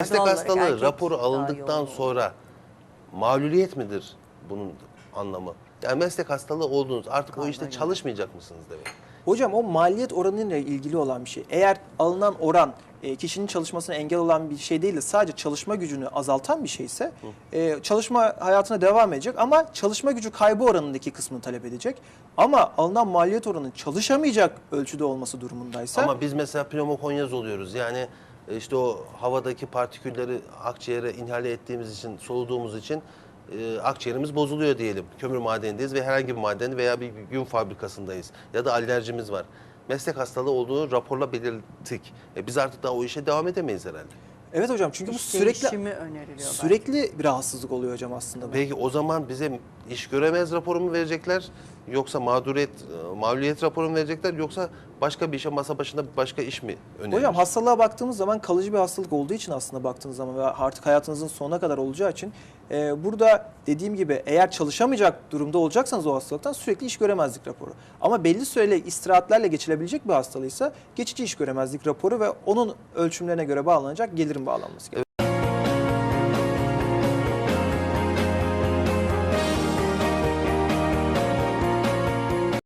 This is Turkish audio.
Meslek olarak hastalığı erkek raporu daha alındıktan yoğun olur. sonra mağluliyet midir bunun anlamı? Yani meslek hastalığı oldunuz artık o işte çalışmayacak mısınız demek. Hocam o maliyet oranıyla ilgili olan bir şey. Eğer alınan oran e, kişinin çalışmasına engel olan bir şey değil de sadece çalışma gücünü azaltan bir şeyse e, çalışma hayatına devam edecek ama çalışma gücü kaybı oranındaki kısmını talep edecek. Ama alınan maliyet oranı çalışamayacak ölçüde olması durumundaysa Ama biz mesela pneumokonyaz oluyoruz. Yani işte o havadaki partikülleri akciğere inhale ettiğimiz için, soluduğumuz için e, akciğerimiz bozuluyor diyelim. Kömür madenindeyiz ve herhangi bir maden veya bir yün fabrikasındayız. Ya da alerjimiz var. Meslek hastalığı olduğunu raporla belirttik. E, biz artık daha o işe devam edemeyiz herhalde. evet hocam çünkü bu İş sürekli değişimi öneriliyor. sürekli bir rahatsızlık oluyor hocam aslında. bu. Peki o zaman bize iş göremez raporu mu verecekler? Yoksa mağduriyet, mağluliyet raporu mu verecekler? Yoksa başka bir işe masa başında başka iş mi önerilir? Hocam hastalığa baktığımız zaman kalıcı bir hastalık olduğu için aslında baktığınız zaman ve artık hayatınızın sonuna kadar olacağı için e, burada dediğim gibi eğer çalışamayacak durumda olacaksanız o hastalıktan sürekli iş göremezlik raporu. Ama belli süreli istirahatlerle geçilebilecek bir hastalığıysa geçici iş göremezlik raporu ve onun ölçümlerine göre bağlanacak gelirin bağlanması gerekiyor.